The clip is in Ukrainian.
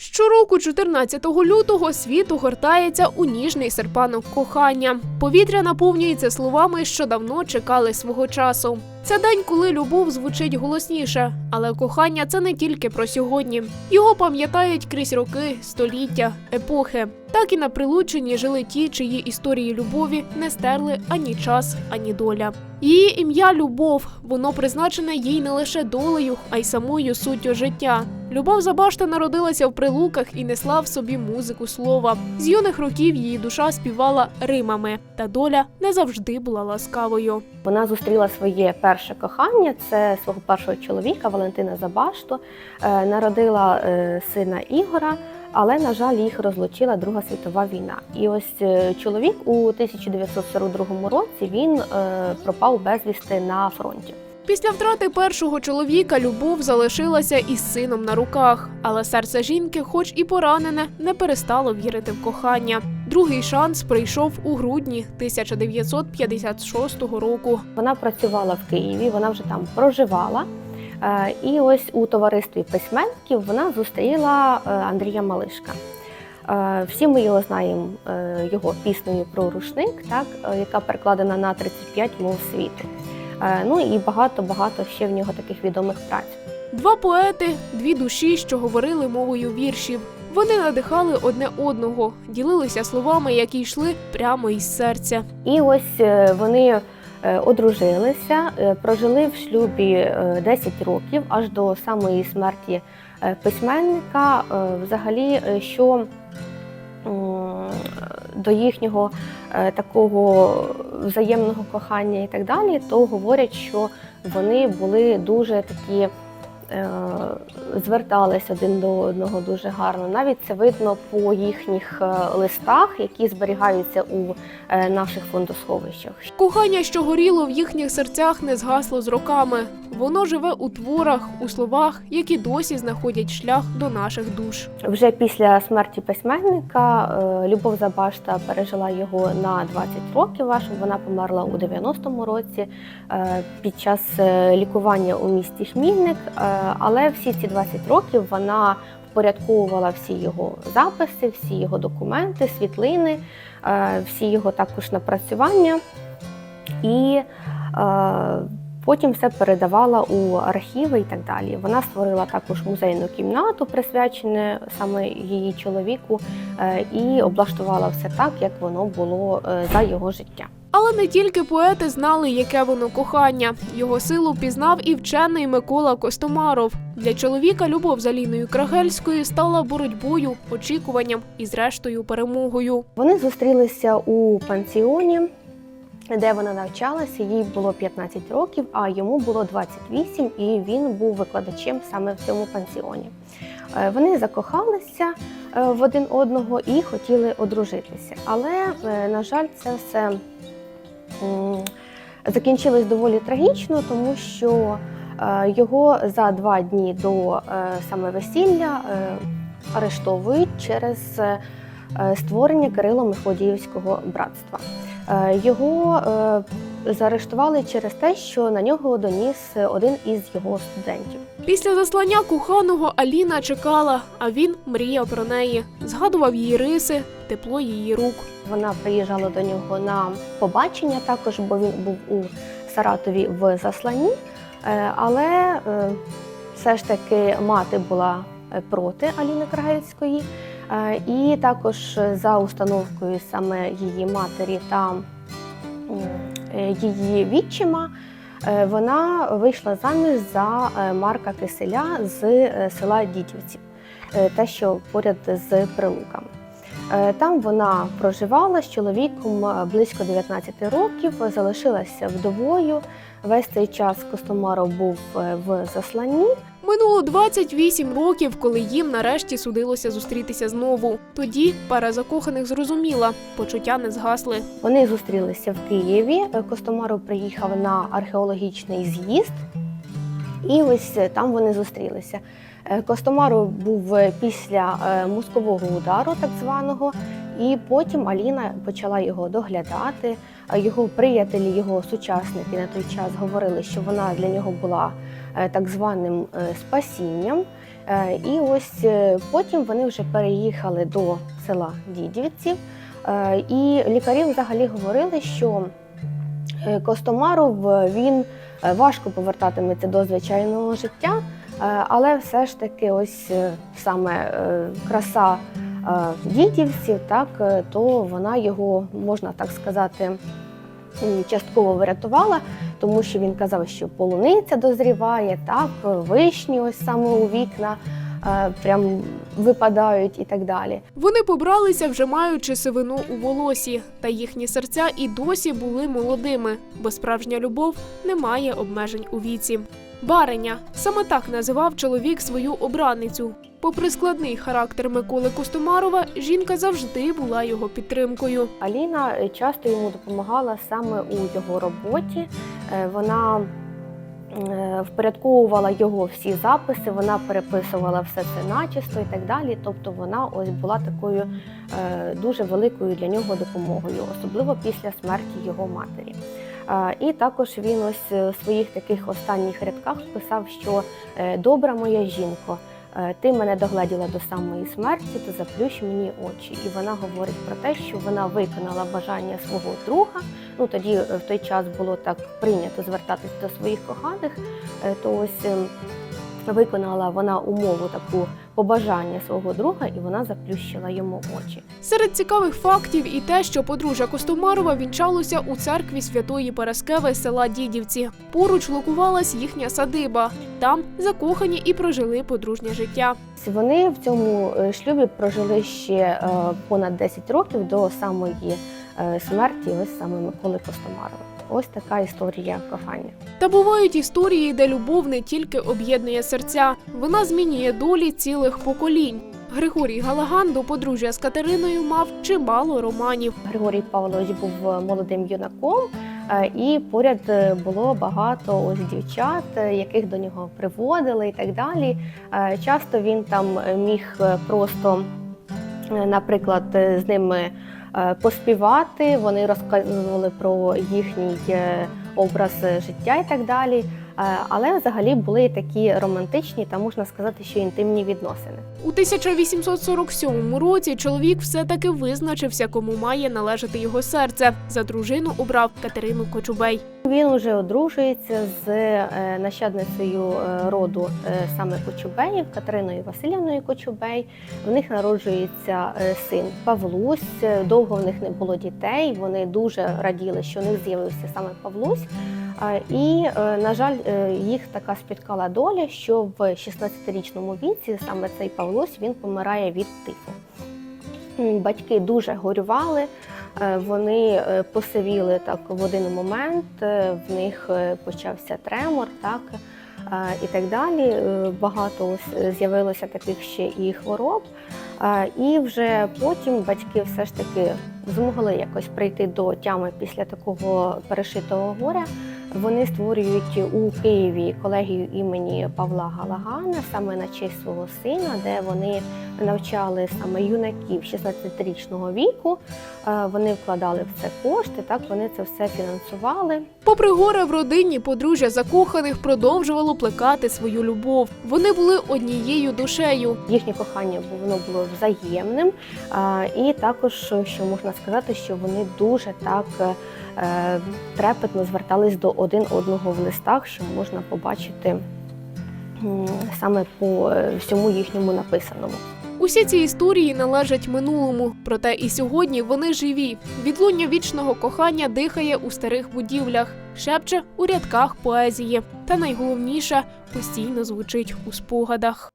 Щороку, 14 лютого, світ огортається у ніжний серпанок кохання. Повітря наповнюється словами, що давно чекали свого часу. Це день, коли любов звучить голосніше, але кохання це не тільки про сьогодні. Його пам'ятають крізь роки, століття, епохи. Так і на прилученні жили ті, чиї історії любові не стерли ані час, ані доля. Її ім'я любов, воно призначене їй не лише долею, а й самою суттю життя. Любов Забашта народилася в прилуках і несла в собі музику слова. З юних років її душа співала римами, та доля не завжди була ласкавою. Вона зустріла своє перше кохання, це свого першого чоловіка Валентина Забашту, е, народила е, сина Ігора, але, на жаль, їх розлучила Друга світова війна. І ось е, чоловік у 1942 році він пропав безвісти на фронті. Після втрати першого чоловіка любов залишилася із сином на руках, але серце жінки, хоч і поранене, не перестало вірити в кохання. Другий шанс прийшов у грудні 1956 року. Вона працювала в Києві, вона вже там проживала. Е, І ось у товаристві письменників вона зустріла е, Андрія Малишка. Е, Всі ми його знаємо, його піснею про рушник, так, яка перекладена на 35 мов світу. Ну і багато-багато ще в нього таких відомих праць. Два поети, дві душі, що говорили мовою віршів. Вони надихали одне одного, ділилися словами, які йшли прямо із серця. І ось е, вони е, одружилися, е, прожили в шлюбі е, 10 років аж до самої смерті письменника. Взагалі, що до їхнього такого взаємного кохання і так далі, то говорять, що вони були дуже такі. Е, Звертались один до одного дуже гарно. Навіть це видно по їхніх е, листах, які зберігаються у е, наших фондосховищах. Кохання, що горіло в їхніх серцях, не згасло з роками. Воно живе у творах, у словах, які досі знаходять шлях до наших душ. Вже після смерті письменника Любов Забашта пережила його на 20 років. Аж вона померла у 90-му році під час лікування у місті Хмільник. Але всі ці 20 років вона впорядковувала всі його записи, всі його документи, світлини, е, всі його також напрацювання. І е, Потім все передавала у архіви і так далі. Вона створила також музейну кімнату, присвячену саме її чоловіку, е, і облаштувала все так, як воно було за його життя. Але не тільки поети знали, яке воно кохання. Його силу пізнав і вчений Микола Костомаров. Для чоловіка любов з Аліною Крагельською стала боротьбою, очікуванням і, зрештою, перемогою. Вони зустрілися у пансіоні, де вона навчалася. Їй було 15 років, а йому було 28, і він був викладачем саме в цьому пансіоні. Е, Вони закохалися е, в один одного і хотіли одружитися. Але, е, на жаль, це все закінчилось доволі трагічно, тому що е, його за два дні до е, саме весілля е, арештовують через створення Кирило-Мефодіївського братства. Е, Його заарештували через те, що на нього доніс один із його студентів. Після заслання коханого Аліна чекала, а він мріяв про неї, згадував її риси, тепло її рук. Вона приїжджала до нього на побачення також, бо він був у Саратові в засланні. Е, Але е, все ж таки мати була е, проти Аліни Крагельської. Е, І також за установкою саме її матері та її відчима. Е, Вона вийшла заміж за е, Марка Киселя з е, села Дідівці, те, що поряд з Прилуками. Там вона проживала з чоловіком близько 19 років, залишилася вдовою. Весь цей час Костомаров був в засланні. Минуло 28 років, коли їм нарешті судилося зустрітися знову. Тоді пара закоханих зрозуміла, почуття не згасли. Вони зустрілися в Києві. Костомаров приїхав на археологічний з'їзд, і ось е, там вони зустрілися. Е, Костомаров був е, після мозкового удару, так званого, і потім Аліна почала його доглядати. Його приятелі, його сучасники на той час говорили, що вона для нього була е, так званим е, спасінням. Е, І ось потім вони вже переїхали до села Дідівці. Е, І лікарі взагалі говорили, що Костомаров він важко повертатиметься до звичайного життя, але все ж таки, ось саме краса е, дідівців, так е, то вона його можна так сказати. Частково врятувала, тому що він казав, що полуниця дозріває, так, вишні ось саме у вікна е, прям випадають і так далі. Вони побралися вже маючи сивину у волосі, та їхні серця і досі були молодими, бо справжня любов не має обмежень у віці. Бариня саме так називав чоловік свою обраницю. Попри складний характер Миколи Костомарова, жінка завжди була його підтримкою. Аліна е, часто йому допомагала саме у його роботі. Е, Вона е, впорядковувала його всі записи, вона переписувала все це начисто і так далі. Тобто вона ось була такою дуже великою для нього допомогою, особливо після смерті його матері. І також він ось в своїх таких останніх рядках писав, що добра моя жінко. Е, Ти мене догледіла до самої смерті, то заплющ мені очі. І вона говорить про те, що вона виконала бажання свого друга. Ну тоді е, в той час було так прийнято звертатись до своїх коханих. Е, То ось ем, виконала вона умову таку побажання свого друга, і вона заплющила йому очі. Серед цікавих фактів і те, що подружжя Костомарова вінчалося у церкві святої Параскеви села Дідівці. Поруч локувалась їхня садиба. Там закохані і прожили подружнє життя. Вони в цьому е, шлюбі прожили ще е, понад 10 років до самої е, смерті, ось саме Миколи Костомарова. Ось така історія кохання. Та бувають історії, де любов не тільки об'єднує серця, вона змінює долі цілих поколінь. Григорій Галаган до подружжя з Катериною мав чимало романів. Григорій Павлович був молодим юнаком, е, і поряд е, було багато ось дівчат, е, яких до нього приводили і так далі. Часто він там міг просто, наприклад, з ними поспівати. Вони розказували про їхній е, образ е, життя і так далі. Е, Але взагалі були такі романтичні та можна сказати, що інтимні відносини. У 1847 році чоловік все-таки визначився, кому має належати його серце. За дружину обрав Катерину Кочубей. Він уже одружується з е, нащадницею е, роду саме Кочубеїв, Катериною Васильівною Кочубей. В них народжується син Павлусь. Довго в них не було дітей. Вони дуже раділи, що у них з'явився саме Павлусь. І, е, на жаль, е, їх така спіткала доля, що в 16-річному віці саме цей Павлусь він помирає від тифу. Батьки дуже горювали, е, вони посивіли так в один момент, в них почався тремор, так і так далі. Багато з'явилося таких ще і хвороб. І вже потім батьки все ж таки змогли якось прийти до тями після такого перешитого горя. Вони створюють у Києві колегію імені Павла Галагана саме на честь свого сина, де вони навчали саме юнаків 16-річного віку. Е, Вони вкладали в це кошти, так вони це все фінансували. Попри горе в родині, подружжя закоханих продовжувало плекати свою любов. Вони були однією душею. Їхнє кохання воно було взаємним. І також, що можна сказати, що вони дуже так е, трепетно звертались до один одного в листах, що можна побачити саме по е, всьому їхньому написаному. Усі ці історії належать минулому, проте і сьогодні вони живі. Відлуння вічного кохання дихає у старих будівлях, шепче у рядках поезії. Та найголовніше постійно звучить у спогадах.